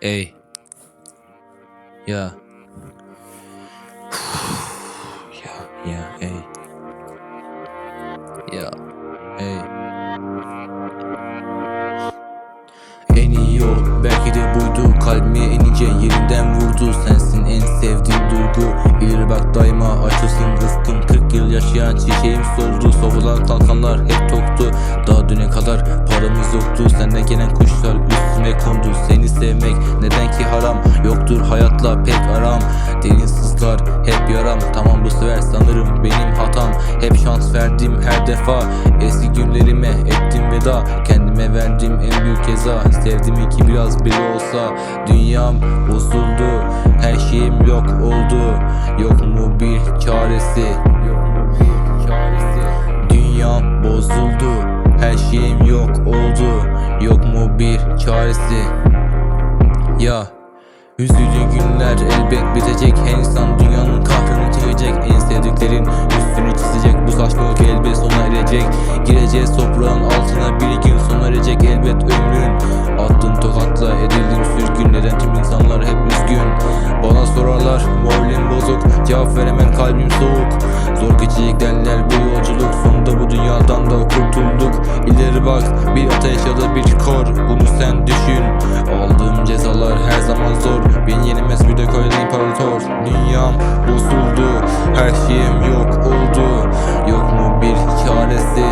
Ey. Ya. ya ya ey. Ya ey. En iyi yol. Belki de buydu. Kalbime inince yerinden vurdu. Sensin en sevdiğim duygu. İleri bak daima. Açılsın rızkım 40 yıl yaşayan çiçeğim soldu. Sobalar kalkanlar hep toktu. Daha düne kadar paramız yoktu. Senden gelen kuşlar kondu Seni sevmek neden ki haram? Yoktur hayatla pek aram. Derin sızlar hep yaram. Tamam bu sefer sanırım benim hatam. Hep şans verdim her defa. Eski günlerime ettim veda. Kendime verdim en büyük ceza. Sevdim ki biraz biri olsa. Dünyam bozuldu. Her şeyim yok oldu. Yok mu bir çaresi? Yok mu bir çaresi? Dünyam bozuldu bir çaresi Ya Üzücü günler elbet bitecek. Her insan dünyanın kahrını çekecek. En sevdiklerin üstünü çizecek. Bu saçmalık elbet sona erecek. Gireceğiz toprağın altına. Bir gün sona erecek elbet ömrün. Attığın tokatla edildim sürgün Neden tüm insanlar hep üzgün. Bana sorarlar moralim bozuk. Cevap veremem kalbim soğuk İleri bak bir ateş ya da bir kor. Bunu sen düşün. Aldığım cezalar her zaman zor. Beni yenemez bir de koyun imparator. Dünyam bozuldu. Her şeyim yok oldu. Yok mu bir çaresi?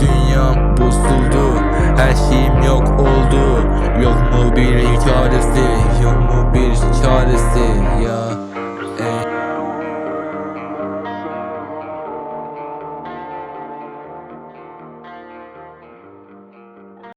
Dünyam bozuldu. Her şeyim yok oldu. Yok mu bir çaresi? Yok mu bir